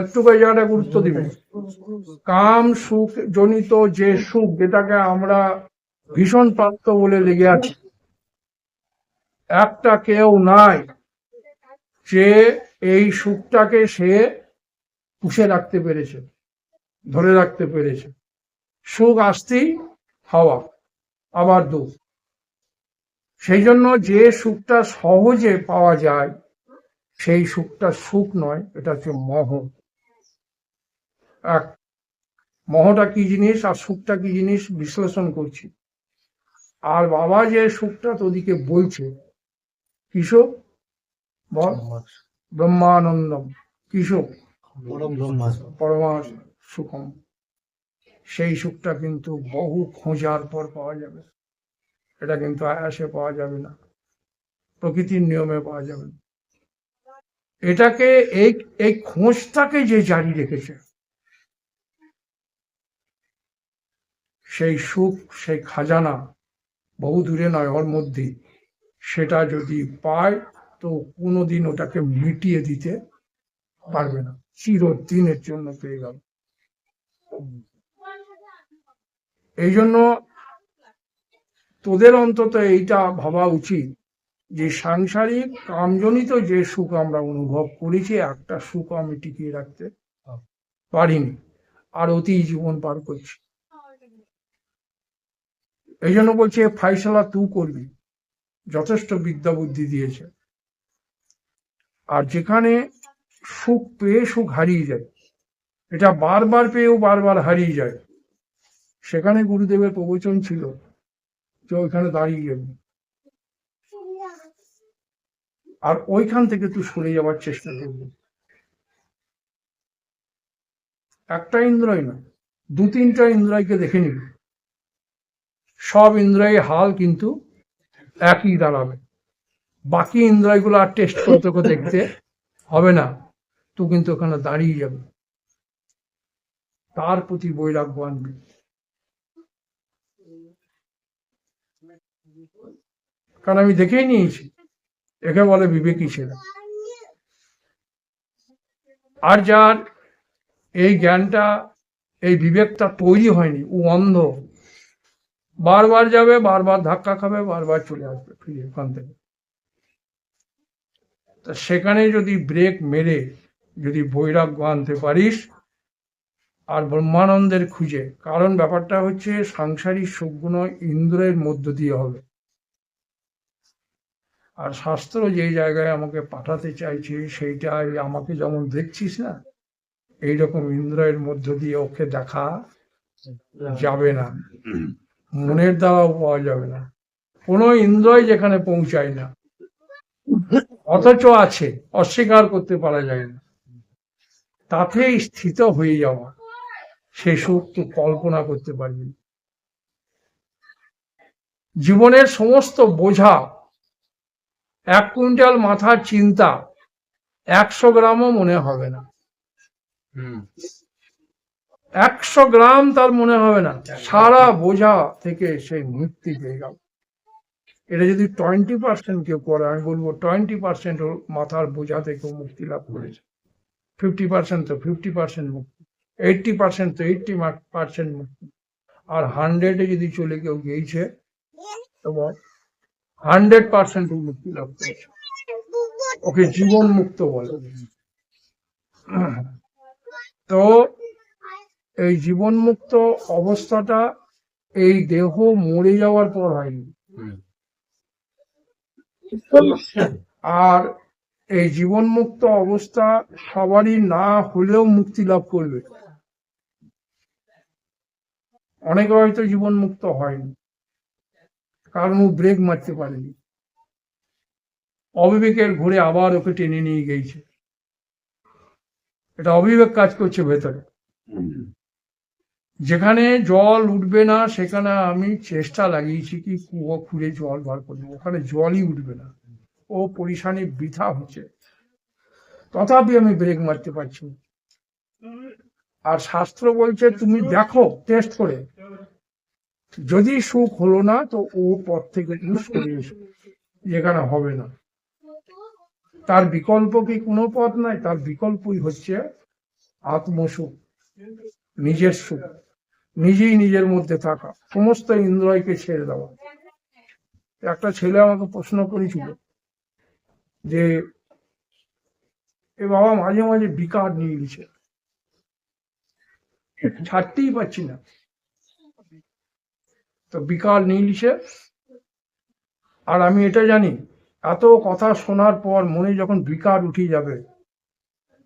একটু জায়গাটা গুরুত্ব দিবে। কাম সুখ জনিত যে সুখ, যেটাকে আমরা ভীষণ প্রাপ্ত বলে লেগে আছি, একটা কেউ নাই যে এই সুখটাকে সে পুষে রাখতে পেরেছে, ধরে রাখতে পেরেছে। সুখ আসতেই হাওয়া, আবার দুঃখ। সেই জন্য যে সুখটা সহজে পাওয়া যায়, সেই সুখটা সুখ নয়, এটা হচ্ছে মহ। মহটা কি জিনিস আর সুখটা কি জিনিস বিশ্লেষণ করছি। আর বাবা যে সুখটা তোদিকে বলছে কিশোর বল। ব্রহ্মানন্দম। কিশোর পরমা সুখম। সেই সুখটা কিন্তু বহু খোঁজার পর পাওয়া যাবে। এটা কিন্তু আয়াসে পাওয়া যাবে না। প্রকৃতির নিয়মে পাওয়া যাবে এটাকে, এই এই খোঁজটাকে যে জারি রেখেছে সেই সুখ সেই খাজানা বহু দূরে নয় ওর মধ্যেই সেটা যদি পায় তো কোনোদিন ওটাকে মিটিয়ে দিতে পারবে না। চিরদিনের জন্য পেয়ে গেল। এই জন্য তোদের অন্তত এইটা ভাবা উচিত যে সাংসারিক কামজনিত যে সুখ আমরা অনুভব করেছি একটা সুখ আমি টিকিয়ে রাখতে পারিনি। আর অতি জীবন পার করছি। এই জন্য বলছে ফাইসলা তুই করবি। যথেষ্ট বিদ্যা বুদ্ধি দিয়েছে। আর যেখানে সুখ পেয়ে সুখ হারিয়ে যায়, এটা বারবার পেয়েও বারবার হারিয়ে যায়। সেখানে গুরুদেবের প্রবচন ছিল যে, ওইখানে দাঁড়িয়ে যাবে আর ওইখান থেকে তুই সরে যাওয়ার চেষ্টা করবি। একটা ইন্দ্রয় না দু তিনটা ইন্দ্রয়কে দেখে নিবি। সব ইন্দ্রয় হাল কিন্তু একই দাঁড়াবে। বাকি ইন্দ্রয়গুলো আর টেস্ট করতে দেখতে হবে না। তুই কিন্তু ওখানে দাঁড়িয়ে যাবে। তার প্রতি বৈরাগ্য আনবি কারণ আমি দেখেই নিয়েছি। একে বলে বিবেকী ছেলে আর যার এই জ্ঞানটা, এই বিবেকটা তৈরি হয়নি, ও অন্ধ। বারবার যাবে, বারবার ধাক্কা খাবে, বারবার চলে আসবে ফিরে ওখান থেকে। তা সেখানে যদি ব্রেক মেরে, যদি বৈরাগ্য আনতে পারিস, আর ব্রহ্মানন্দের খুঁজে, কারণ ব্যাপারটা হচ্ছে সাংসারিক সুখগুণ ইন্দ্রের মধ্য দিয়ে হবে। আর শাস্ত্র যে জায়গায় আমাকে পাঠাতে চাইছে সেইটা আমাকে যেমন দেখছিস না, এইরকম ইন্দ্রের মধ্য দিয়ে ওকে দেখা যাবে না। মনের দ্বারাও পাওয়া যাবে না। কোনো ইন্দ্রই যেখানে পৌঁছায় না। অথচ আছে, অস্বীকার করতে পারা যায় না। তাতেই স্থিত হয়ে যাওয়া। সে সুখ তো কল্পনা করতে পারবি। জীবনের সমস্ত বোঝা, এক কুইন্টাল মাথার চিন্তা একশো গ্রামও মনে হবে না। একশো গ্রাম তার মনে হবে না। সারা বোঝা থেকে সেই মুক্তি পেয়ে গেল। এটা যদি টোয়েন্টি পার্সেন্ট কেউ করে, আমি বলব টোয়েন্টি পার্সেন্ট মাথার বোঝা থেকে মুক্তি লাভ করেছে। ফিফটি পার্সেন্ট তো ফিফটি পার্সেন্ট মুক্তি এইটটি পার্সেন্ট তো এইটটি পার্সেন্ট মুক্তি। আর হান্ড্রেডে যদি চলে কেউ গিয়েছে এবং হান্ড্রেড পার্সেন্ট মুক্তি লাভ করেছে। ওকে, জীবন মুক্ত বলে। তো এই জীবন মুক্ত অবস্থাটা এই দেহ মরে যাওয়ার পর হয়নি। আর এই জীবন মুক্ত অবস্থা সবারই না হলেও মুক্তি লাভ করবে। অনেকে হয়তো জীবন মুক্ত হয়নি, কারণ ও ব্রেক মারতে পারেনি। অবিবেকের ঘুরে আবার ওকে টেনে নিয়ে গেছে এটা অবিবেক কাজ করছে ভেতরে। যেখানে জল উঠবে না, সেখানে আমি চেষ্টা লাগিয়েছি কি কুয়ো খুঁড়ে জল বার করব ওখানে জলই উঠবে না। ও পরিশানি বৃথা হচ্ছে। তথাপি আমি ব্রেক মারতে পারছি আর শাস্ত্র বলছে, তুমি দেখো টেস্ট করে। যদি সুখ হলো না, তো ও পথ থেকে সরে এসো। যেখানে হবে না। তার বিকল্প কি কোনো পথ নাই? তার বিকল্পই হচ্ছে আত্মসুখ, নিজের সুখ। নিজেই নিজের মধ্যে থাকা। সমস্ত ইন্দ্রয়কে ছেড়ে দেওয়া। একটা ছেলে আমাকে প্রশ্ন করেছিল যে, এ বাবা মাঝে মাঝে বিকার নিয়ে গেছে। ছাড়তেই পারছি না। তো নিয়ে নিছে আর আমি এটা জানি, এত কথা শোনার পর মনে যখন বিকার উঠে যাবে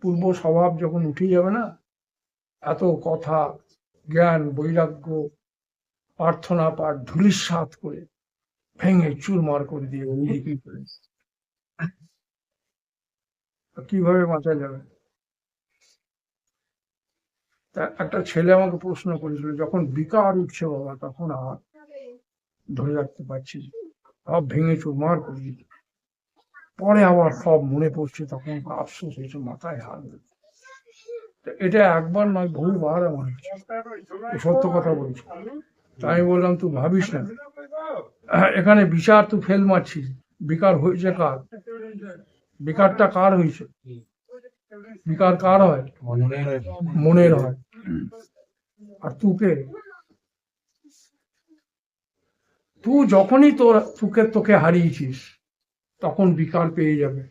পূর্ব স্বভাব যখন উঠে যাবে না, এত কথা জ্ঞান বৈরাগ্য প্রার্থনা পাঠ ধুলিস্বাদ করে ভেঙে চুরমার করে দিয়ে বিক্রি করে কীভাবে বাঁচা যাবে? তা একটা ছেলে আমাকে প্রশ্ন করেছিল যখন বিকার উঠছে বাবা তখন আর ধরে রাখতে পারছি সব ভেঙে চুরমার করে দিল। পরে আবার সব মনে পড়ছে তখন আফসোস হয়েছে মাথায় হাত দিল। এটা একবার নয় বহুবার আমার। সত্য কথা বলছি। তাই আমি বললাম, তুই ভাবিস না। এখানে বিচার, তুই ফেল মারছিস। বিকার হয়েছে কার? বিকারটা কার হয়েছে? বিকার কার হয়? মনের হয়। আর তুকে তুই যখনই তোর, তুকে, তোকে হারিয়েছিস, তখন বিকার পেয়ে যাবে।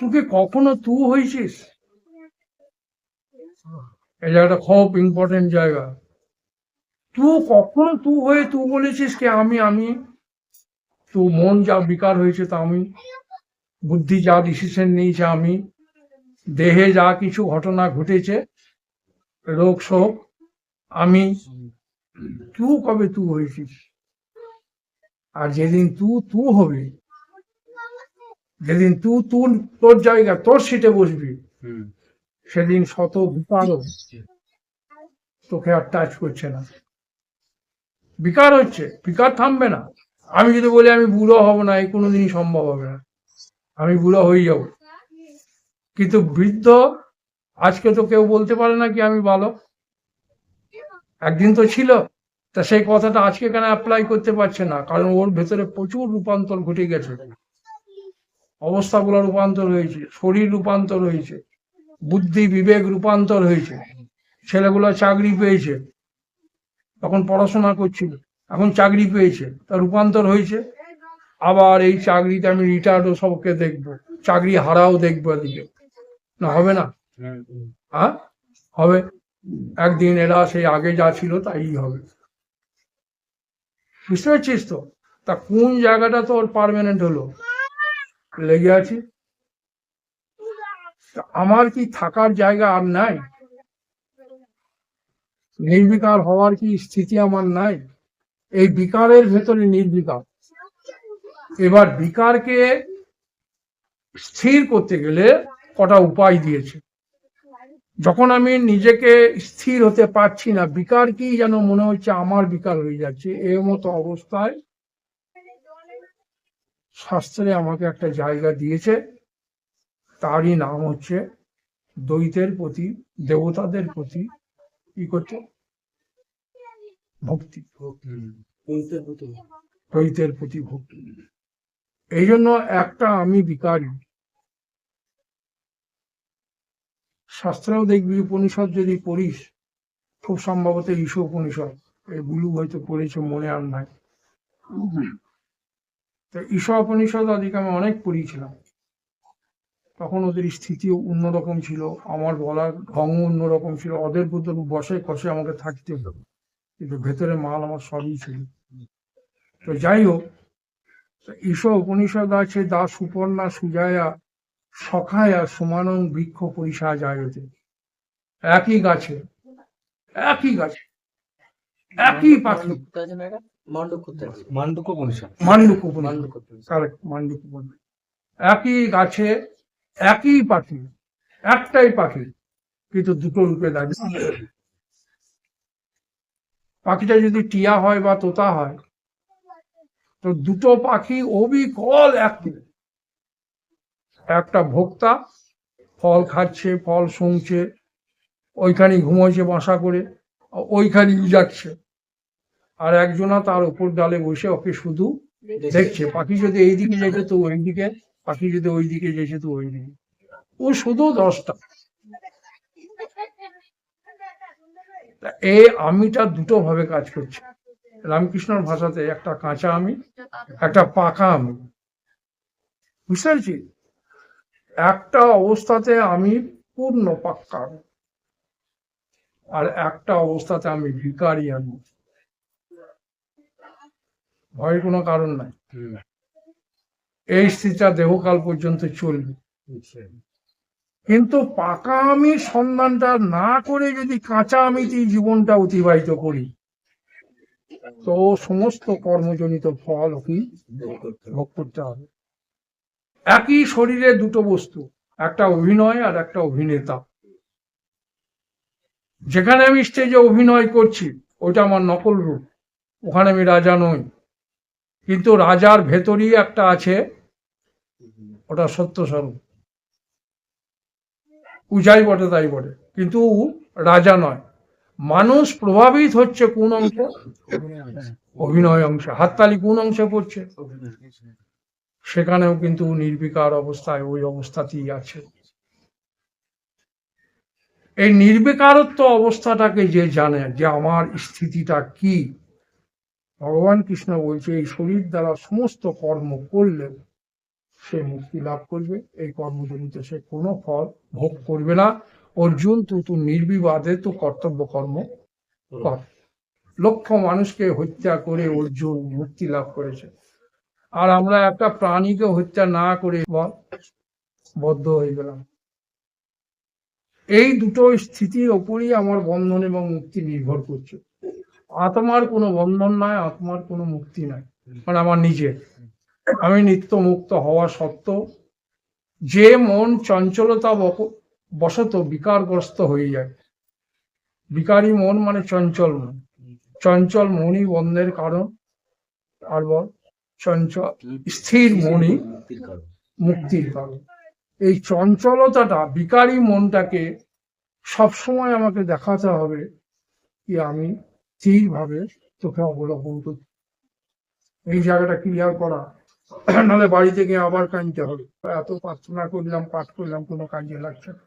তুকে কখনো তু হয়েছিস? এই জায়গাটা খুব ইম্পর্টেন্ট জায়গা। তুই কখনো তু হয়ে তুই বলেছিস কি আমি আমি? তো মন যা বিকার হয়েছে তা আমি। বুদ্ধি যা ডিসিশন নিয়েছে আমি। দেহে যা কিছু ঘটনা ঘটেছে, রোগ শোক, আমি। তু কবে তু হয়েছিস? আর যেদিন তু তু হবে যেদিন তু তু তোর জায়গা তোর সিটে বসবি সেদিন শত বিকারও তোকে আর টাচ করছে না। বিকার হচ্ছে বিকার থামবে না। আমি যদি বলি আমি বুড়ো হব না এই কোনোদিনই সম্ভব হবে না। আমি বুড়ো হয়ে যাব। কিন্তু বৃদ্ধ আজকে তো কেউ বলতে পারে না কি আমি বালক একদিন তো ছিল তা সেই কথাটা আজকে কেন অ্যাপ্লাই করতে পারছে না? কারণ ওর ভেতরে প্রচুর রূপান্তর ঘটে গেছে। অবস্থাগুলো রূপান্তর হয়েছে শরীর রূপান্তর হয়েছে বুদ্ধি বিবেক রূপান্তর হয়েছে। ছেলেগুলো চাকরি পেয়েছে তখন পড়াশোনা করছিল এখন চাকরি পেয়েছে তার রূপান্তর হয়েছে। আবার এই চাকরিতে আমি রিটায়ার্ডও সবকে দেখব চাকরি হারাও দেখব এদিকে। না হবে না? হ্যাঁ হবে। একদিন এরা সেই আগে যা ছিল তাই হবে। বুঝতে পারছিস তো? তা কোন জায়গাটা তোর পারমানেন্ট হলো? লেগে আছি। আমার কি থাকার জায়গা আর নাই? নির্বিকার হওয়ার কি স্থিতি আমার নাই? এই বিকারের ভেতরে নির্বিকার। এবার বিকারকে স্থির করতে গেলে কটা উপায় দিয়েছে। যখন আমি নিজেকে স্থির হতে পারছি না, বিকার কি যেন মনে হচ্ছে আমার বিকার হয়ে যাচ্ছে এর মতো অবস্থায় শাস্ত্রে আমাকে একটা জায়গা দিয়েছে। তারই নাম হচ্ছে দ্বৈতের প্রতি দেবতাদের প্রতি কি করছে ভক্তি। দ্বৈতের প্রতি ভক্তি। এই জন্য একটা আমি বিকারী শাস্ত্রেও দেখবি উপনিষদ যদি পড়িস খুব সম্ভবত ঈশ উপনিষদ। এগুলো হয়তো পড়েছে মনে আর নাই। তো ঈশ উপনিষদ আদিকে আমি অনেক পড়িয়েছিলাম তখন ওদের স্থিতি অন্যরকম ছিল, আমার বলার ঢং অন্যরকম ছিল, ওদের মধ্যে বসে কষে আমাকে থাকতে হতো। কিন্তু ভেতরে মাল আমার সবই ছিল। তো যাই হোক ঈশ উপনিষদ আছে, দা সুপর্ণা সুজায়া, সখায়া, সমানং বৃক্ষ পরিসা যায়তে। একই গাছে একই গাছে, একই পাখি। মান্ডুক্য পরিষদ মান্ডুক উপনিষদ। কারেক্ট মান্ডুক উপনিষদ। একই গাছে একই পাখি একটাই পাখি কিন্তু দুটো রূপে দাঁড়িয়ে পাখিটা যদি টিয়া হয় বা তোতা হয় তো দুটো পাখি অবিকল একই। একটা ভোক্তা ফল খাচ্ছে ফল শুনছে ওইখানে ঘুমোচ্ছে বাসা করে ওইখানেই যাচ্ছে। আর একজনা তার উপর ডালে বসে ওকে শুধু দেখছে। পাখি যদি এইদিকে যেতে তো ওইদিকে পাখি যদি ওইদিকে যেছে তো ওইদিকে। ও শুধু দশটা। এই আমিটা দুটো ভাবে কাজ করছে। রামকৃষ্ণর ভাষাতে একটা কাঁচা আমি একটা পাকা আমি। বুঝতে পারছি? একটা অবস্থাতে আমি পূর্ণ পাক্কা। আর একটা অবস্থাতে আমি ভিকারি আমি। ভয়ের কোনো কারণ নাই। এই স্থিতিটা দেহকাল পর্যন্ত চলবে। কিন্তু পাকা আমি সন্ধানটা না করে যদি কাঁচা আমিতেই জীবনটা অতিবাহিত করি তো সমস্ত কর্মজনিত ফল কি ভোগ করতে হবে। একই শরীরে দুটো বস্তু একটা অভিনয় আর একটা অভিনেতা। যেখানে আমি স্টেজে অভিনয় করছি ওইটা আমার নকল রূপ ওখানে আমি রাজা নই। কিন্তু রাজার ভেতরই একটা আছে, ওটা সত্য স্বরূপ। উজাই বটে, তাই বটে। কিন্তু রাজা নয়। মানুষ প্রভাবিত হচ্ছে কোন অংশে? অভিনয় অংশে। হাততালি কোন অংশে পড়ছে? সেখানেও কিন্তু নির্বিকার অবস্থায় ওই অবস্থাতেই আছে। এই নির্বিকারত্ব অবস্থাটাকে যে জানে যে আমার স্থিতিটা কি ভগবান কৃষ্ণ বলছে, এই শরীর দ্বারা সমস্ত কর্ম করলে সে মুক্তি লাভ করবে। এই কর্মজনিত সে কোনো ফল ভোগ করবে না। অর্জুন, তুই তো নির্বিবাদে তো কর্তব্য কর্ম কর। লক্ষ মানুষকে হত্যা করে অর্জুন মুক্তি লাভ করেছে। আর আমরা একটা প্রাণীকে হত্যা না করে বদ্ধ হয়ে গেলাম। এই দুটো স্থিতির ওপরই আমার বন্ধন এবং মুক্তি নির্ভর করছে। আত্মার কোনো বন্ধন নাই, আত্মার কোনো মুক্তি নাই। মানে আমার নিজের। আমি নিত্য মুক্ত হওয়া সত্ত্বেও যে মন চঞ্চলতা বশত বিকারগ্রস্ত হয়ে যায়। বিকারী মন মানে চঞ্চল মন। চঞ্চল মনই বন্ধের কারণ। আর বল, চঞ্চল, স্থির মনই মুক্তির কারণ। এই চঞ্চলতাটা, বিকারী মনটাকে সবসময় আমাকে দেখাতে হবে কি আমি স্থিরভাবে চোখে অবলম্বন করছি। এই জায়গাটা ক্লিয়ার করা। নাহলে বাড়িতে গিয়ে আবার কাঁদতে হবে। এত প্রার্থনা করলাম, পাঠ করলাম, কোনো কাজে লাগছে না।